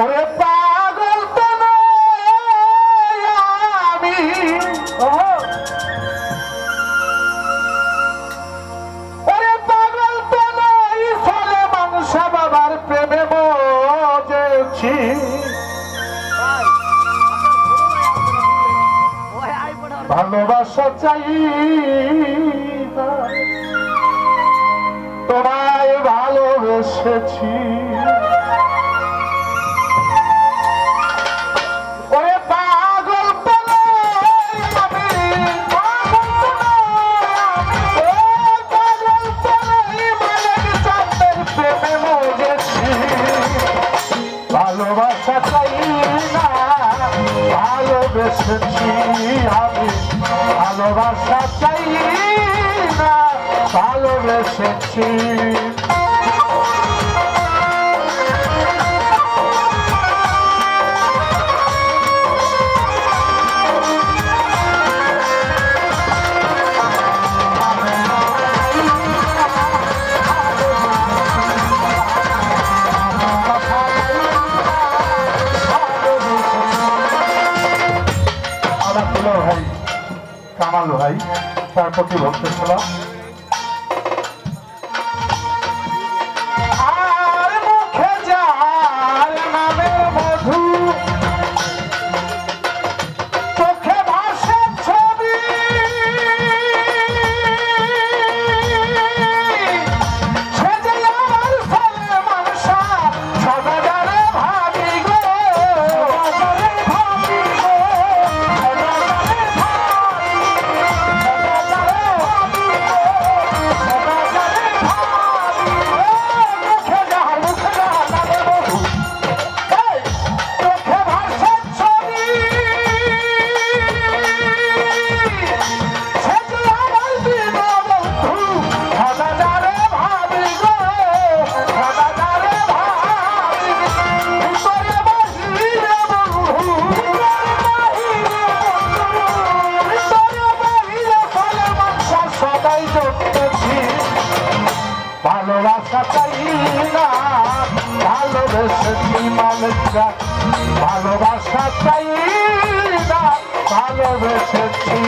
ওরে পাগল তো আমি। ওরে পাগল তো নই ফলে মানুষ বাবার প্রেমে বজেছি ভালোবাসা চাই তোমায় ভালোবেসেছি। ভালোবেসেছি কামাল ভাই তার প্রতি ভক্ত ছিলাম ভালোবাসা চাই না ভালোবেসেছি মানুষরা ভালোবাসা চাই না ভালোবেসেছি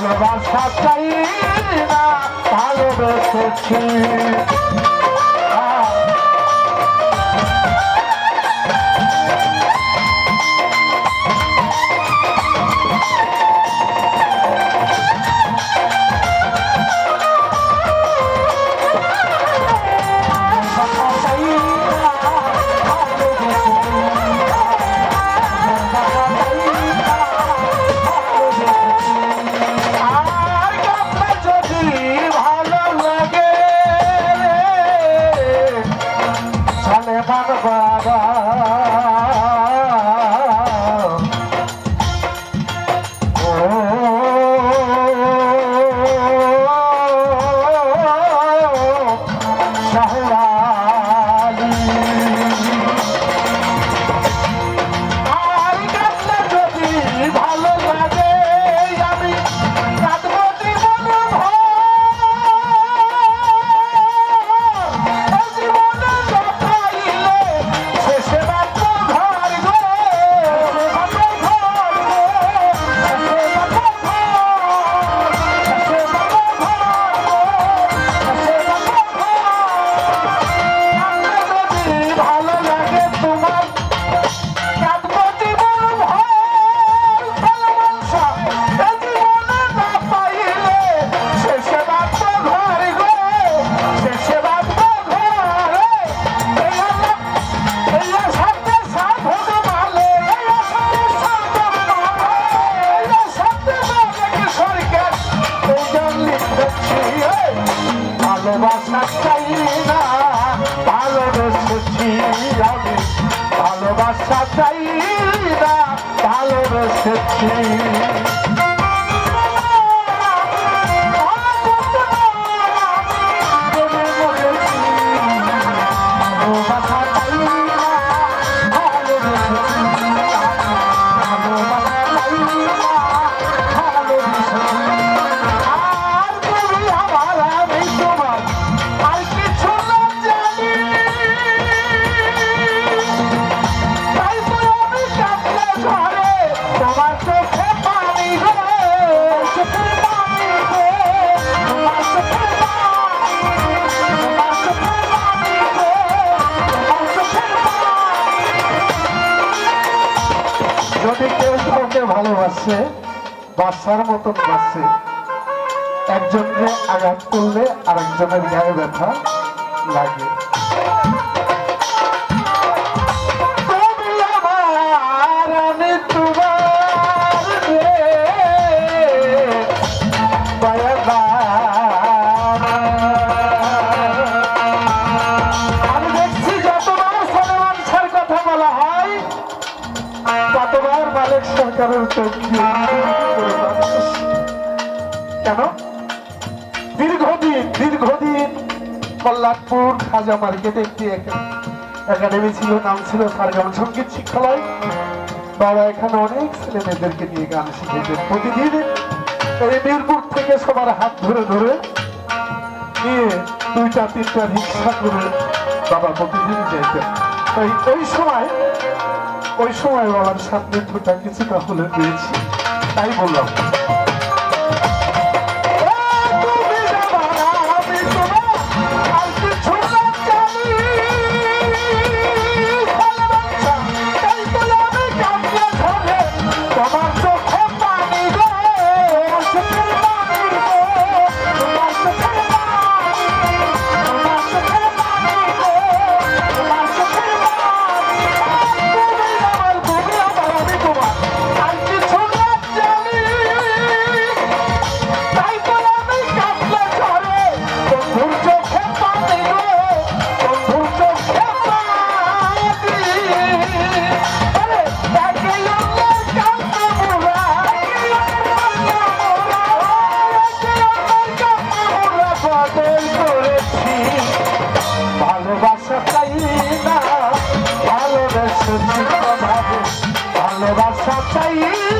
ভালোবাসা চাই না ভালোবেসেছি Sahoo. सकते সে কেউ তোমাকে ভালোবাসে বর্ষার মতন বাসে একজনকে আঘাত করলে আরেকজনের গায়ে ব্যথা লাগে। কেন? দীর্ঘদিন দীর্ঘদিন কল্যাণপুর খাজা মার্কেটে একটি একাডেমি ছিল, নাম ছিল সারগাম সংগীত শিক্ষালয়। বাবা এখানে অনেক ছেলে মেয়েদেরকে নিয়ে গান শিখেছেন প্রতিদিন। এই মিরপুর থেকে সবার হাত ধরে ধরে নিয়ে দুইটা, তিনটা রিক্সা করে বাবা প্রতিদিন যেতেন ওই সময় ওই সময় আমার সামনে দুটা কিছুটা হলে পেয়েছি তাই বললাম। Yeah.